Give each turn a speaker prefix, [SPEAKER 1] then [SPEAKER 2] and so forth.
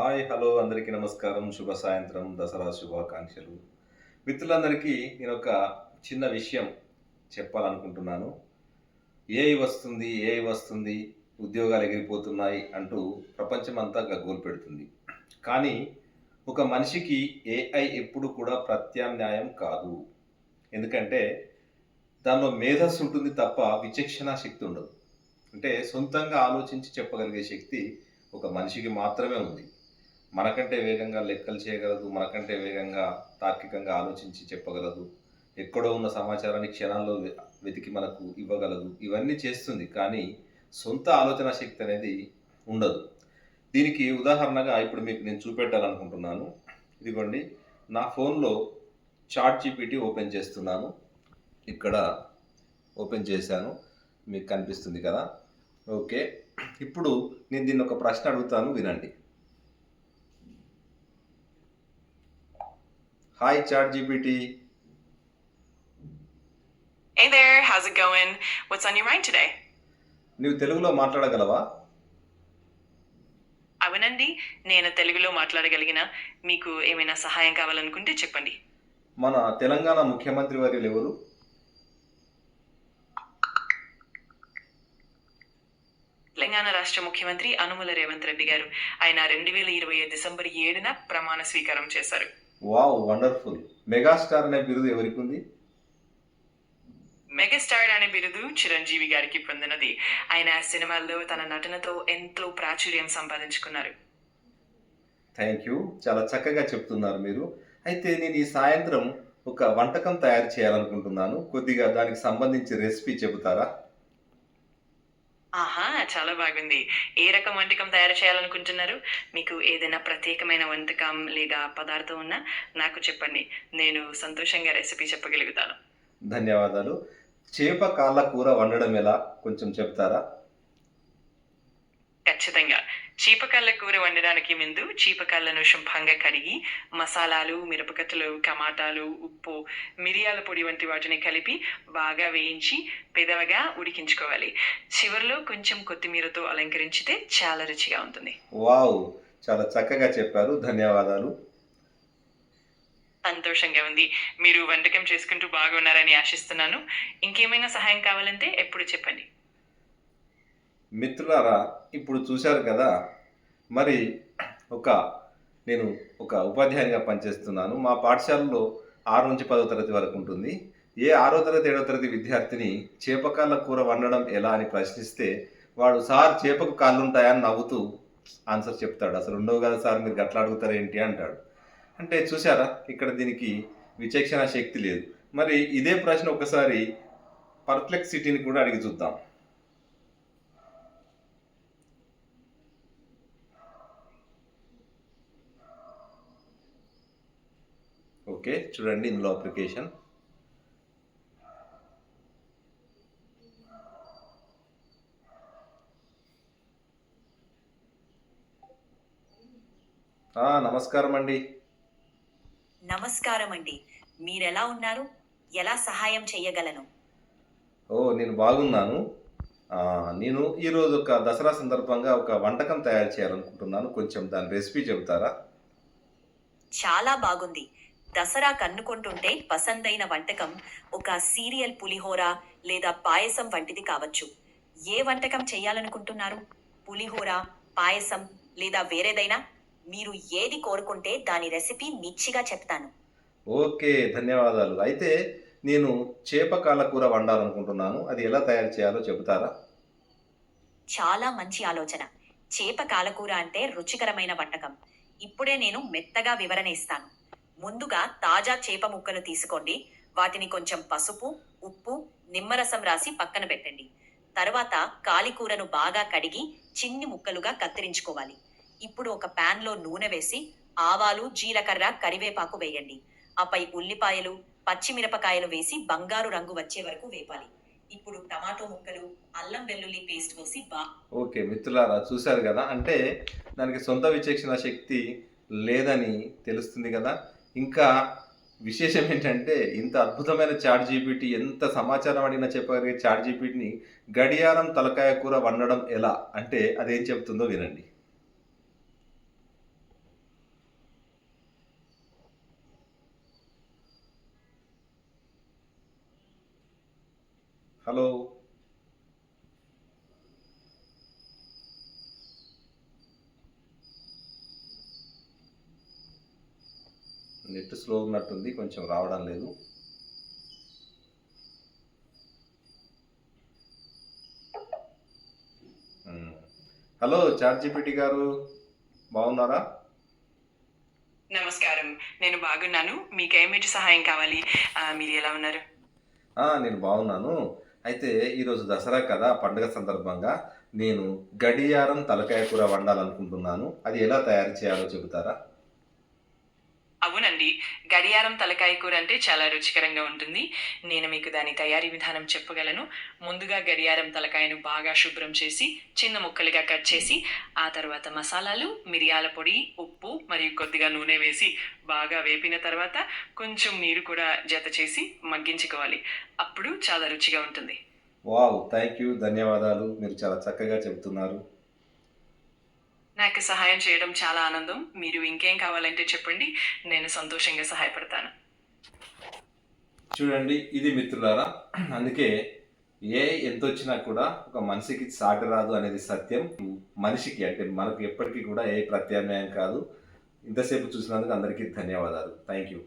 [SPEAKER 1] Hi hello అందరికీ నమస్కారం శుభ సాయంత్రం దసరా శుభాకాంక్షలు. మిత్రులందరికీ నేను ఒక చిన్న విషయం చెప్పాలనుకుంటున్నాను. ఏఐ వస్తుంది ఏఐ వస్తుంది ఉద్యోగాలు ఎగిరిపోతున్నాయి అంటూ ప్రపంచమంతా గగ్గోలు పెడుతుంది. కానీ ఒక మనిషికి ఏఐ ఎప్పుడు కూడా ప్రత్యామ్నాయం కాదు. ఎందుకంటే దానిలో మేధస్సు ఉంటుంది తప్ప విచక్షణ శక్తి ఉండదు. అంటే సొంతంగా ఆలోచించి చెప్పగలిగే శక్తి ఒక మనిషికి మాత్రమే ఉంది. మనకంటే వేగంగా లెక్కలు చేయగలదు మనకంటే వేగంగా తార్కికంగా ఆలోచించి చెప్పగలదు ఎక్కడో ఉన్న సమాచారాన్ని క్షణాల్లో వె- వెతికి మనకు ఇవ్వగలదు. ఇవన్నీ చేస్తుంది కానీ సొంత ఆలోచన శక్తి అనేది ఉండదు. దీనికి ఉదాహరణగా ఇప్పుడు మీకు నేను చూపెట్టాలనుకుంటున్నాను. ఇదిగోండి నా ఫోన్లో చాట్ జీపీటీ ఓపెన్ చేస్తున్నాను. ఇక్కడ ఓపెన్ చేశాను. మీకు కనిపిస్తుంది కదా? ఓకే. ఇప్పుడు నేను దీన్ని ఒక ప్రశ్న అడుగుతాను వినండి. Hi ChatGPT
[SPEAKER 2] Hey there, how's it going? What's on your mind today?
[SPEAKER 1] నువ్వు తెలుగులో మాట్లాడగలవా?
[SPEAKER 2] అవునండి నేను తెలుగులో మాట్లాడగలిగిన మీకు ఏమైనా సహాయం కావాలనుకుంటే చెప్పండి.
[SPEAKER 1] మన తెలంగాణ ముఖ్యమంత్రి వర్యులు ఎవరు?
[SPEAKER 2] తెలంగాణ రాష్ట్ర ముఖ్యమంత్రి అనుముల రేవంత్ రెడ్డి గారు. ఆయన రెండు వేల ఇరవై డిసెంబర్ ఏడున ప్రమాణ స్వీకారం చేశారు.
[SPEAKER 1] Wow wonderful. మెగాస్టార్ అనే బిరుదు ఎవరికి ఉంది
[SPEAKER 2] మెగాస్టార్ అనే బిరుదు చిరంజీవి గారికి పొందినది. ఆయన సినిమాల్లో తన నటనతో ఎంతో ప్రాచుర్యం సంపాదించుకున్నారు.
[SPEAKER 1] Thank you. చాలా చక్కగా చెప్తున్నారు మీరు. అయితే నేను ఈ సాయంత్రం ఒక వంటకం తయారు చేయాలనుకుంటున్నాను. కొద్దిగా దానికి సంబంధించి రెసిపీ చెబుతారా?
[SPEAKER 2] చాలా బాగుంది. ఏ రకం వంటకం తయారు చేయాలనుకుంటున్నారు? మీకు ఏదైనా ప్రత్యేకమైన వంటకం లేదా పదార్థం ఉన్నా నాకు చెప్పండి. నేను సంతోషంగా రెసిపీ చెప్పగలుగుతాను.
[SPEAKER 1] ధన్యవాదాలు. చేప కాళ్ళ కూర వండడం ఎలా? కొంచెం చెప్తారా?
[SPEAKER 2] ఖచ్చితంగా. చీపకాళ్ళ కూర వండడానికి ముందు చీపకాళ్ళను శుభ్రంగా కడిగి మసాలాలు మిరపకట్టలు టమాటాలు ఉప్పు మిరియాల పొడి వంటి వాటిని కలిపి బాగా వేయించి పెదవగా ఉడికించుకోవాలి. చివరిలో కొంచెం కొత్తిమీరతో అలంకరించితే చాలా రుచిగా ఉంటుంది.
[SPEAKER 1] వావ్! చాలా చక్కగా చెప్పారు. ధన్యవాదాలు.
[SPEAKER 2] సంతోషంగా ఉంది. మీరు వంటకం చేసుకుంటూ బాగున్నారని ఆశిస్తున్నాను. ఇంకేమైనా సహాయం కావాలంటే ఎప్పుడు చెప్పండి.
[SPEAKER 1] మిత్రులారా ఇప్పుడు చూశారు కదా మరి ఒక నేను ఒక ఉపాధ్యాయునిగా పనిచేస్తున్నాను. మా పాఠశాలలో ఆరు నుంచి పదో తరగతి వరకు ఉంటుంది. ఏ ఆరో తరగతి ఏడో తరగతి విద్యార్థిని చేపకాళ్ళ కూర వండడం ఎలా అని ప్రశ్నిస్తే వాడు సార్ చేపకు కాళ్ళు ఉంటాయని నవ్వుతూ ఆన్సర్ చెప్తాడు. అసలు ఉండవు కదా సార్ మీరు గట్లా అడుగుతారు ఏంటి? అంటాడు. అంటే చూసారా ఇక్కడ దీనికి విచక్షణ శక్తి లేదు. మరి ఇదే ప్రశ్న ఒకసారి పర్ప్లెక్సిటీని కూడా అడిగి చూద్దాం. ఓకే చూడండి ఇందులో అప్లికేషన్ నమస్కారం అండి.
[SPEAKER 3] నమస్కారం అండి. మీరెలా ఉన్నారు? ఎలా సహాయం చేయగలను
[SPEAKER 1] ఓ నేను బాగున్నాను. నేను ఈరోజు ఒక దసరా సందర్భంగా ఒక వంటకం తయారు చేయాలనుకుంటున్నాను. కొంచెం దాని రెసిపీ చెబుతారా?
[SPEAKER 3] చాలా బాగుంది. దసరా కన్నుకుంటుంటే పసందైన వంటకం ఒక సీరియల్ పులిహోర లేదా పాయసం వంటిది కావచ్చు. ఏ వంటకం చేయాలనుకుంటున్నారు? పులిహోర పాయసం లేదా వేరేదైనా? మీరు ఏది కోరుకుంటే దాని రెసిపీ మిచ్చిగా చెప్తాను.
[SPEAKER 1] ఓకే ధన్యవాదాలు. అయితే నేను చేప కాళ్ళ కూర వండాలనుకుంటున్నాను. అది ఎలా తయారు చేయాలో చెబుతారా?
[SPEAKER 3] చాలా మంచి ఆలోచన. చేప కాలకూర అంటే రుచికరమైన వంటకం. ఇప్పుడే నేను మెత్తగా వివరణ ఇస్తాను. ముందుగా తాజా చేప ముక్కలు తీసుకోండి. వాటిని కొంచెం పసుపు ఉప్పు నిమ్మరసం రాసి పక్కన పెట్టండి. తర్వాత కాలికూరను బాగా కడిగి చిన్ని ముక్కలుగా కత్తిరించుకోవాలి. ఇప్పుడు ఒక ప్యాన్లో నూనె వేసి ఆవాలు జీలకర్ర కరివేపాకు వేయండి. ఆపై ఉల్లిపాయలు పచ్చిమిరపకాయలు వేసి బంగారు రంగు వచ్చే వరకు వేపాలి. ఇప్పుడు టమాటో ముక్కలు అల్లం వెల్లుల్లి పేస్ట్ వేసి బా
[SPEAKER 1] ఓకే మిత్రులారా చూశారు కదా? అంటే దానికి సొంత విచక్షణ శక్తి లేదని తెలుస్తుంది కదా? ఇంకా విశేషం ఏంటంటే ఇంత అద్భుతమైన చాట్ జీపీటీ ఎంత సమాచారం అడిగినా చెప్పగలిగే చాట్ జీపీటీని గడియారం తలకాయ కూర వండడం ఎలా? అంటే అదేం చెబుతుందో వినండి. హలో. నెట్ స్లో ఉన్నట్టుంది కొంచెం రావడం లేదు. హలో చాట్ జీపీటీ గారు బాగున్నారా?
[SPEAKER 2] నమస్కారం. నేను బాగున్నాను. మీకేమిటి సహాయం కావాలి? మీరు ఎలా ఉన్నారు?
[SPEAKER 1] నేను బాగున్నాను. అయితే ఈరోజు దసరా కదా పండుగ సందర్భంగా నేను గడియారం తలకాయ కూర వండాలనుకుంటున్నాను. అది ఎలా తయారు చేయాలో చెబుతారా?
[SPEAKER 2] అవునండి. గడియారం తలకాయ కూర అంటే చాలా రుచికరంగా ఉంటుంది. నేను మీకు దాని తయారీ విధానం చెప్పగలను. ముందుగా గడియారం తలకాయను బాగా శుభ్రం చేసి చిన్న ముక్కలుగా కట్ చేసి ఆ తర్వాత మసాలాలు మిరియాల పొడి ఉప్పు మరియు కొద్దిగా నూనె వేసి బాగా వేపిన తర్వాత కొంచెం నీరు కూడా జత చేసి మగ్గించుకోవాలి. అప్పుడు చాలా రుచిగా ఉంటుంది.
[SPEAKER 1] వావ్! థ్యాంక్ యూ ధన్యవాదాలు. మీరు చాలా చక్కగా చెబుతున్నారు.
[SPEAKER 2] నాకు సహాయం చేయడం చాలా ఆనందం. మీరు ఇంకేం కావాలంటే చెప్పండి. నేను సంతోషంగా సహాయపడతాను.
[SPEAKER 1] చూడండి ఇది మిత్రులారా అందుకే ఏ ఎంత వచ్చినా కూడా ఒక మనిషికి సాటి రాదు అనేది సత్యం. మనిషికి అంటే మనకు ఎప్పటికీ కూడా ఏ ప్రత్యామ్నాయం కాదు. ఇంతసేపు చూసినందుకు అందరికీ ధన్యవాదాలు. Thank you